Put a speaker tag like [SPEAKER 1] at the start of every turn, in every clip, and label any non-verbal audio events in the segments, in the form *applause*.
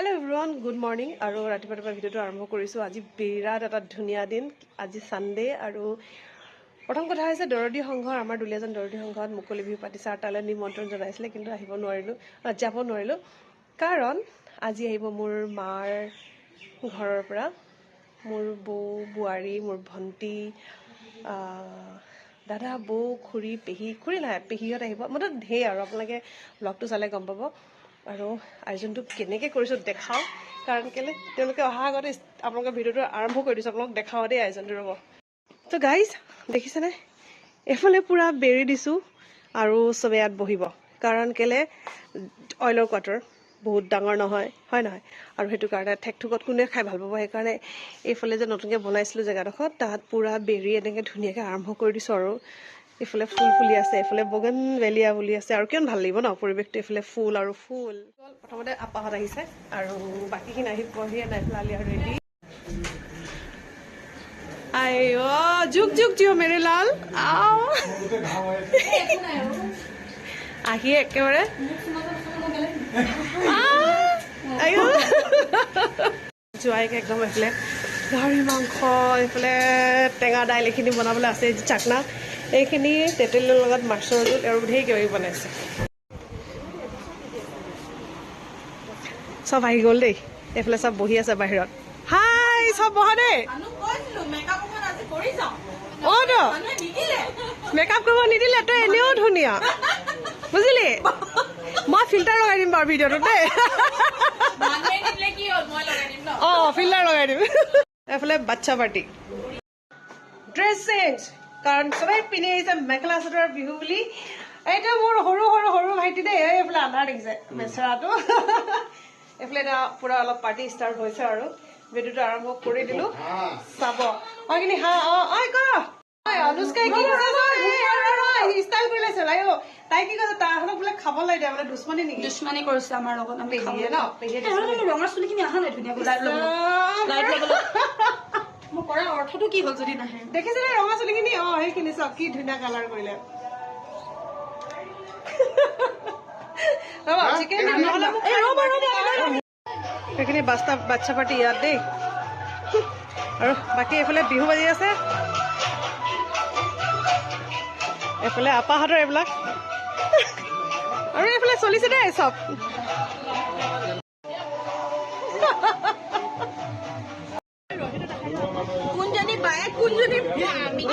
[SPEAKER 1] Hello everyone good morning আৰু ৰাতিপুৱা ৰাতিপুৱা ভিডিঅ'টো আৰম্ভ কৰিছোঁ আজি বিৰাট এটা ধুনীয়া দিন আজি ছানডে আৰু প্ৰথম কথা হৈছে দৰদী সংঘৰ আমাৰ দুলীয়াজন দৰদী সংঘত মুকলি বিহু পাতিছে আৰু তালৈ নিমন্ত্ৰণ জনাইছিলে কিন্তু আহিব নোৱাৰিলোঁ যাব নোৱাৰিলোঁ কাৰণ আজি আহিব মোৰ মাৰ ঘৰৰ পৰা মোৰ বৌ বোৱাৰী মোৰ ভণ্টি দাদা বৌ খুৰী পেহী খুৰী নাই পেহীহঁত আহিব মুঠতে ঢেৰ আৰু আপোনালোকে ব্লগটো চালে গম পাব আৰু আয়োজনটো কেনেকৈ কৰিছোঁ দেখাওঁ কাৰণ কেলৈ তেওঁলোকে অহা আগতে আপোনালোকৰ ভিডিঅ'টো আৰম্ভ কৰি দিছোঁ আপোনালোকক দেখাওঁ দেই আয়োজনটো ৰ'ব। তো গাইজ দেখিছেনে? এইফালে পূৰা বেৰি দিছোঁ আৰু চবে ইয়াত বহিব কাৰণ কেলৈ অইলৰ কোৱাৰ্টাৰ বহুত ডাঙৰ নহয় হয় নহয়? আৰু সেইটো কাৰণে ঠেকঠুকত কোনে খাই ভাল পাব সেইকাৰণে এইফালে যে নতুনকৈ বনাইছিলোঁ জেগাডোখৰত তাত পূৰা বেৰি এনেকৈ ধুনীয়াকৈ আৰম্ভ কৰি দিছোঁ আৰু। এইফালে ফুল ফুলি আছে, এইফালে বগেন ভেলিয়া বুলি আছে, আৰু কিমান ভালো লাগিব ন পৰিৱেশটো এইফালে ফুল আৰু ফুল। প্ৰথমতে আপাহঁত আহিছে আৰু বাকীখিনি আহি পোৱাহিয়ে নাই আলি আৰু ৰেডি আই অ' যুগ যুগ জিঅ' মেৰে লাল। আহি একেবাৰে। আইঅ' জোৱাইক একদম এইফালে গাহৰি মাংস, এইফালে টেঙা দাইল এইখিনি বনাবলৈ আছে, চাকনা। এইখিনি তেঁতেলীৰ লগত মাছৰ জোল আৰু ঢেৰ কিবা কিবি বনাইছে। চব আহি গ'ল দেই, এইফালে চব বহি আছে বাহিৰত। হাই, চব বহা দেই। অ' তো মেকআপ কৰিব নিদিলে, তই এনেও ধুনীয়া। বুজিলি? মই ফিল্টাৰ লগাই দিম বাৰু ভিডিঅ'টোত দেই। অঁ ফিল্টাৰ লগাই দিম। এইফালে বাচ্ছা পাৰ্টি ড্ৰেছ চেঞ্জ কাৰণ চবেই পিন্ধি আহিছে মেখেলা চাদৰ বিহু বুলি। এইটো মোৰ সৰু সৰু সৰু ভাইটি দেই এইফালে আন্ধাৰ দেখিছে বেচেৰাটো। *laughs* এইফালে এতিয়া পুৰা অলপ পাৰ্টি ষ্টাৰ্ট হৈছে আৰু। ভিডিঅ'টো আৰম্ভ কৰি দিলো। চাব। অ এইখিনি হা অ ঐ ক ঐ, অনুষ্কাই কি কৈছে ষ্টাইল কৰি লৈছে লাই অ। তাই কি কৈছে তাহাঁতক বোলে খাবলৈ দিয়ে মানে দুশ্মনী নেকি?
[SPEAKER 2] দুশ্মনী কৰিছে আমাৰ লগত আমি
[SPEAKER 1] পেহীয়ে ন? পেহীয়ে
[SPEAKER 2] খাবলৈ। এই ৰঙা চুলিখিনি অহা নাই ধুনীয়াকৈ লাইট ল'বলৈ *laughs* মোৰ কৰা অৰ্থটো কি হ'ল যদি নাহে?
[SPEAKER 1] দেখিছেনে ৰঙা চুলিখিনি অ সেইখিনি চাওক কি ধুনীয়া কালাৰ কৰিলে। সেইখিনি বাচ্ছা বাচ্ছা পাৰ্টি ইয়াত দেই। আৰু বাকী এইফালে বিহু বাজি আছে। এইফালে আপাহঁতৰ এইবিলাক। আৰু এইফালে চলিছে দেই চব।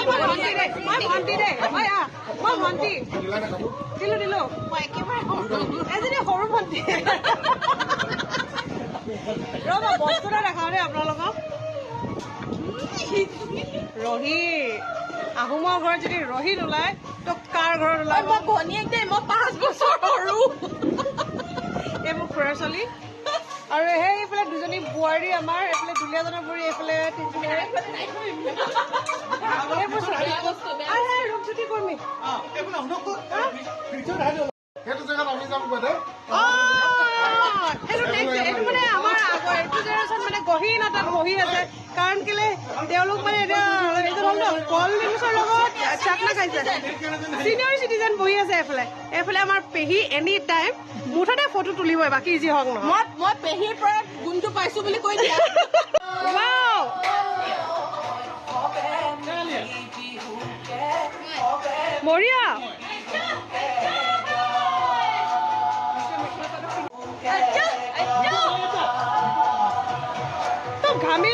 [SPEAKER 1] ভণ্টি দেই মই মই ভণ্টি দিলো দিলো
[SPEAKER 2] মই একেবাৰে
[SPEAKER 1] এজনী সৰু ভণ্টি এটা দেখাওঁ দেই আপোনালোকক ৰহি আহোমৰ ঘৰত যদি ৰহি নোলায় তো কাৰ ঘৰত ওলাব?
[SPEAKER 2] মই ভনীয়েক দেই মই পাঁচ বছৰ সৰু
[SPEAKER 1] এই মোৰ খুৰাৰ ছোৱালী আৰু সেই এইফালে দুজনী বোৱাৰী আমাৰ এইফালে দুলীয়াজনৰ বুঢ়ী এইফালে তিনিজনী
[SPEAKER 3] সেইটো জেগাত আমি যাম গৈ দে।
[SPEAKER 1] অ, সেইটো next, এইটো মানে আমাৰ আগৰ এইটো generation মানে গহীন এটা বহি আছে। কাৰণ কেলে তেওঁলোক মানে এতিয়া এইটো হ'ল ন কল নিউজৰ লগত চাকনা খাইছে। চিনিয়ৰ চিটিজেন বহি আছে এইফালে এইফালে আমাৰ পেহী এনি টাইম মুঠতে ফটো তুলিবই বাকী যি হওক নহয়
[SPEAKER 2] মই মই পেহীৰ পৰা গুণটো পাইছো বুলি কৈ দিয়া।
[SPEAKER 1] তো ঘামি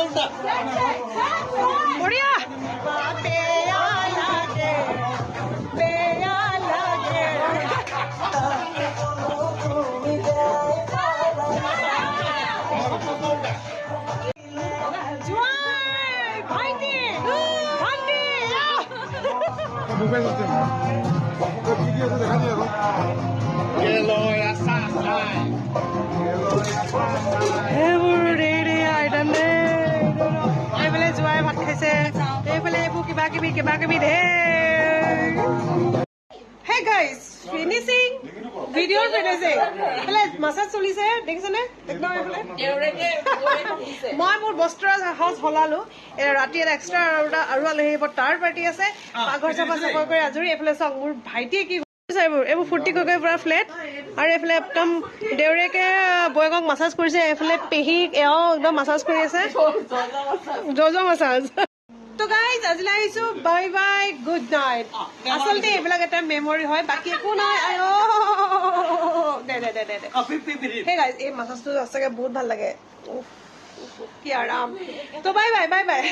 [SPEAKER 3] আমি
[SPEAKER 1] কিবা কিবি কিবা ধেৰ hey guys finishing video' finishing এইফালে মাছাজ চলিছে দেখিছেনে? একদম এইফালে মই মোৰ বস্ত্ৰ সাজ সলালো। এ, ৰাতি এটা এক্সট্ৰা আৰু এটা আৰু আলহী আহিব তাৰ পাৰ্টি আছে। পাকঘৰ চাফা চাফা কৰি আজৰি। এইফালে চাওক মোৰ ভাইটিয়ে কি কৰিছে এইবোৰ এইবোৰ ফূৰ্তি কৰি কৰি পুৰা ফ্লেট আৰু এইফালে একদম দেউৰেকে বৌয়েকক মাছাজ কৰিছে। এইফালে পেহীক এওঁ একদম মাছাজ কৰি আছে। জজ মাছাজ তো গাইজ আজিলৈ আহিছো। বাই বাই গুড নাইট আচলতে এইবিলাক এটা মেমৰি হয় বাকী একো নাই। *laughs* দে দে দে দে দে। সেই গাইজ এই মাছাজটো সঁচাকে বহুত ভালো লাগে। কি আৰাম। তো বাই বাই বাই বাই